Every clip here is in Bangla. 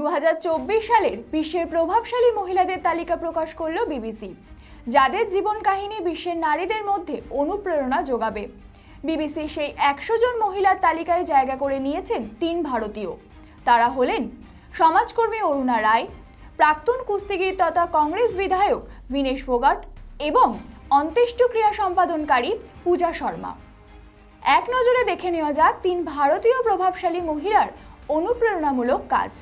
দু হাজার চব্বিশ সালের বিশ্বের প্রভাবশালী মহিলাদের তালিকা প্রকাশ করল বিবিসি, যাদের জীবন কাহিনী বিশ্বের নারীদের মধ্যে অনুপ্রেরণা যোগাবে। বিবিসি সেই একশো জন মহিলার তালিকায় জায়গা করে নিয়েছেন তিন ভারতীয়। তারা হলেন সমাজকর্মী অরুণা রায়, প্রাক্তন কুস্তিগির তথা কংগ্রেস বিধায়ক দীনেশ ফোগাট এবং অন্ত্যেষ্টিক্রিয়া সম্পাদনকারী পূজা শর্মা। এক নজরে দেখে নেওয়া যাক তিন ভারতীয় প্রভাবশালী মহিলার অনুপ্রেরণামূলক কাজ।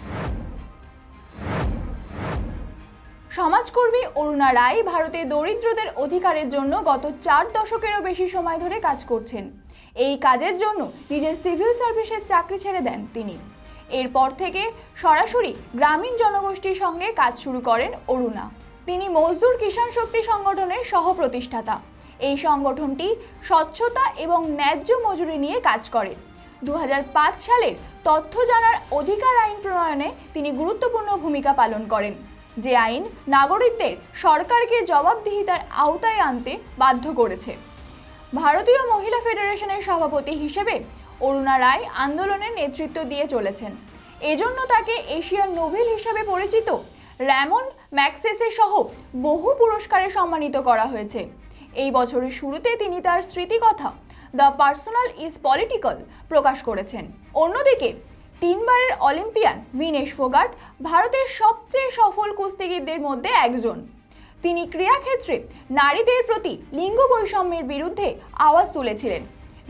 সমাজকর্মী অরুণা রায় ভারতে দরিদ্রদের অধিকারের জন্য গত চার দশকেরও বেশি সময় ধরে কাজ করছেন। এই কাজের জন্য নিজের সিভিল সার্ভিসের চাকরি ছেড়ে দেন তিনি। এরপর থেকে সরাসরি গ্রামীণ জনগোষ্ঠীর সঙ্গে কাজ শুরু করেন অরুণা। তিনি মজদুর কিষাণ শক্তি সংগঠনের সহ-প্রতিষ্ঠাতা। এই সংগঠনটি স্বচ্ছতা এবং ন্যায্য মজুরি নিয়ে কাজ করে। দু হাজার পাঁচ সালের তথ্য জানার অধিকার আইন প্রণয়নে তিনি গুরুত্বপূর্ণ ভূমিকা পালন করেন। যে আইন নাগরিকদের সরকারকে জবাবদিহিতার আওতায় আনতে বাধ্য করেছে। ভারতীয় মহিলা ফেডারেশনের সভাপতি হিসেবে অরুণা রায় আন্দোলনের নেতৃত্ব দিয়ে চলেছেন। এজন্য তাকে এশিয়ার নোবেল হিসেবে পরিচিত র্যামন ম্যাক্সেসে সহ বহু পুরস্কারে সম্মানিত করা হয়েছে। এই বছরের শুরুতে তিনি তার স্মৃতিকথা দ্য পার্সোনাল ইজ পলিটিক্যাল প্রকাশ করেছেন। অন্যদিকে তিনবারের অলিম্পিয়ান ভিনেশ ফোগাট ভারতের সবচেয়ে সফল কুস্তিগিরদের মধ্যে একজন। তিনি ক্রীড়াক্ষেত্রে নারীদের প্রতি লিঙ্গ বৈষম্যের বিরুদ্ধে আওয়াজ তুলেছিলেন।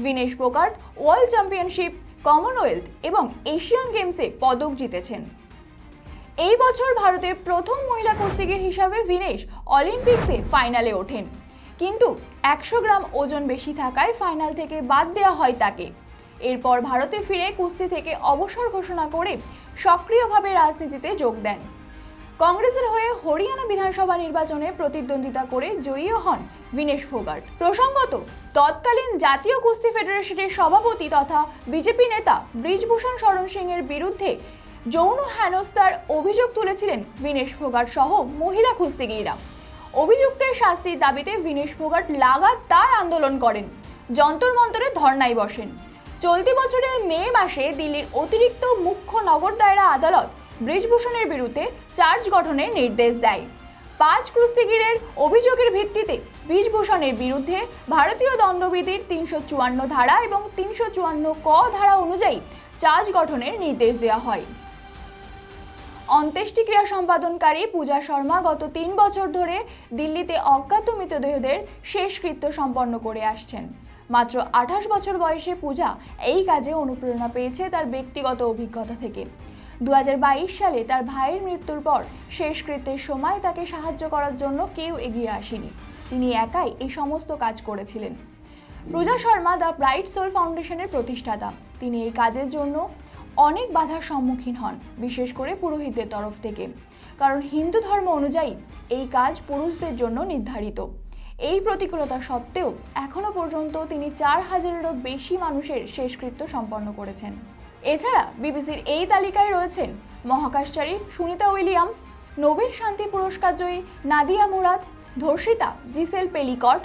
Vinesh Phogat world championship, Commonwealth এবং এশিয়ান গেমসে পদক জিতেছেন। এই বছর ভারতের প্রথম মহিলা কুস্তিগির হিসাবে ভিনেশ অলিম্পিক্সে ফাইনালে ওঠেন। কিন্তু একশো গ্রাম ওজন বেশি থাকায় ফাইনাল থেকে বাদ দেওয়া হয় তাকে। এরপর ভারতে ফিরে কুস্তি থেকে অবসর ঘোষণা করে সক্রিয়ভাবে রাজনীতিতে যোগ দেন। কংগ্রেসের হয়ে হরিয়ানা বিধানসভা নির্বাচনে প্রতিদ্বন্দ্বিতা করে জয়ীও হন ভিনেশ ফোগাট। প্রসঙ্গত, তৎকালীন জাতীয় কুস্তি ফেডারেশনের সভাপতি তথা বিজেপি নেতা ব্রিজভূষণ শরণ সিং এর বিরুদ্ধে যৌন হেনস্থার অভিযোগ তুলেছিলেন ভিনেশ ফোগাট সহ মহিলা কুস্তিগিরা অভিযুক্তের শাস্তির দাবিতে ভিনেশ ফোগাট লাগাতার আন্দোলন করেন। যন্তর মন্তরে ধর্নায় বসেন। চলতি বছরের মে মাসে দিল্লির অতিরিক্ত মুখ্য নগর দায়রা আদালত ব্রিজভূষণের বিরুদ্ধে চার্জ গঠনের নির্দেশ দেয়। পাঁচ কুস্তিগিরের অভিযোগের ভিত্তিতে ব্রিজভূষণের বিরুদ্ধে ভারতীয় দণ্ডবিধির তিনশো চুয়ান্ন ধারা এবং তিনশো চুয়ান্ন ক ধারা অনুযায়ী চার্জ গঠনের নির্দেশ দেওয়া হয়। অন্ত্যেষ্টিক্রিয়া সম্পাদনকারী পূজা শর্মা গত তিন বছর ধরে দিল্লিতে অজ্ঞাত মৃতদেহদের শেষকৃত্য সম্পন্ন করে আসছেন। মাত্র আঠাশ বছর বয়সে পূজা এই কাজে অনুপ্রেরণা পেয়েছে তার ব্যক্তিগত অভিজ্ঞতা থেকে। দু হাজার বাইশ সালে তার ভাইয়ের মৃত্যুর পর শেষকৃত্যের সময় তাকে সাহায্য করার জন্য কেউ এগিয়ে আসেনি। তিনি একাই এই সমস্ত কাজ করেছিলেন। Puja Sharma the bright soul ফাউন্ডেশনের প্রতিষ্ঠাতা। তিনি এই কাজের জন্য অনেক বাধার সম্মুখীন হন, বিশেষ করে পুরোহিতদের তরফ থেকে। কারণ হিন্দু ধর্ম অনুযায়ী এই কাজ পুরুষদের জন্য নির্ধারিত। এই প্রতিকূলতা সত্ত্বেও এখনও পর্যন্ত তিনি চার হাজারেরও বেশি মানুষের শেষকৃত্য সম্পন্ন করেছেন। এছাড়া বিবিসির এই তালিকায় রয়েছেন মহাকাশচারী সুনিতা উইলিয়ামস, নোবেল শান্তি পুরস্কার জয়ী নাদিয়া মুরাদ, ধর্ষিতা জিসেল পেলিকট,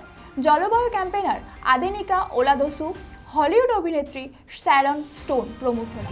জলবায়ু ক্যাম্পেনার আদেনিকা ওলাদসু, হলিউড অভিনেত্রী স্যারন স্টোন প্রমুখরা